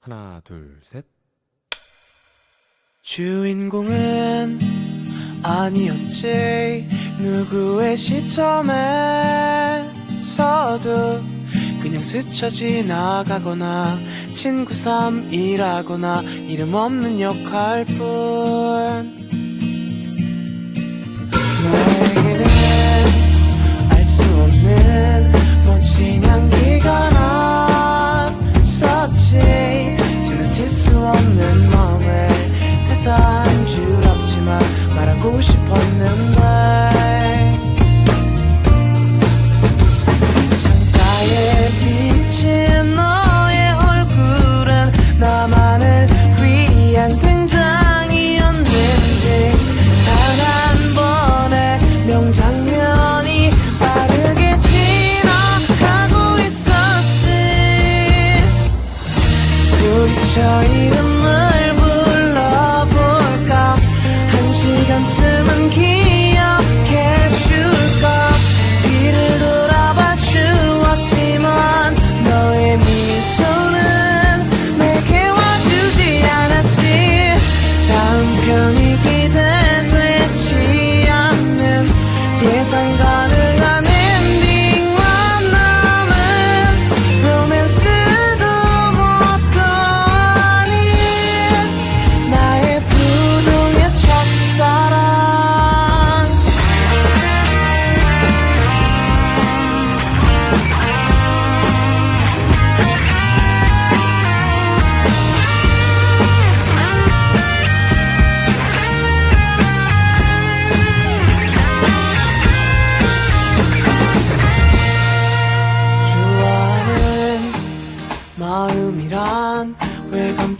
하나, 둘, 셋. 주인공은 아니었지 누구의 시점에서도 그냥 스쳐 지나가거나 친구 삼이라거나 이름 없는 역할뿐 소리쳐 이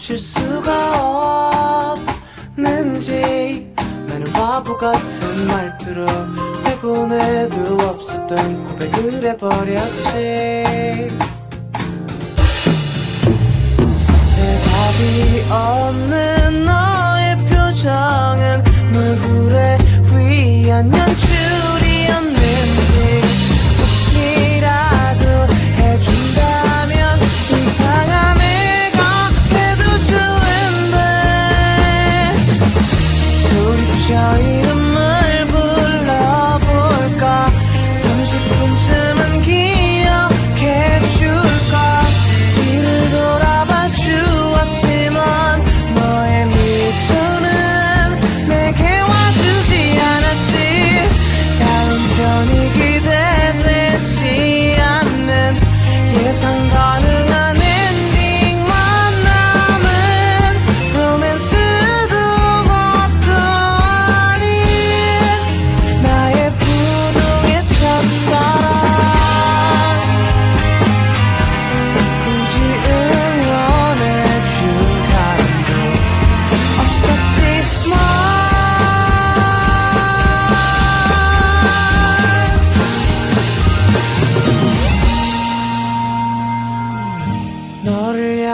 왜 감출 수가 없는지 나는 바보 같은 말투로 대본에도 없었던 고백을 해버렸지. 대답이 없는 너의 표정은 누구를 위한 연출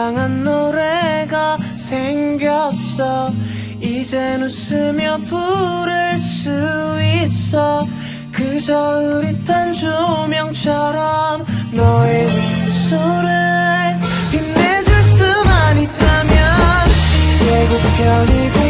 다양한 노래가 생겼어. 이젠 웃으며 부를 수 있어. 그저 흐릿한 조명처럼 너의 소리를 빛내줄 수만 있다면. 예고편이고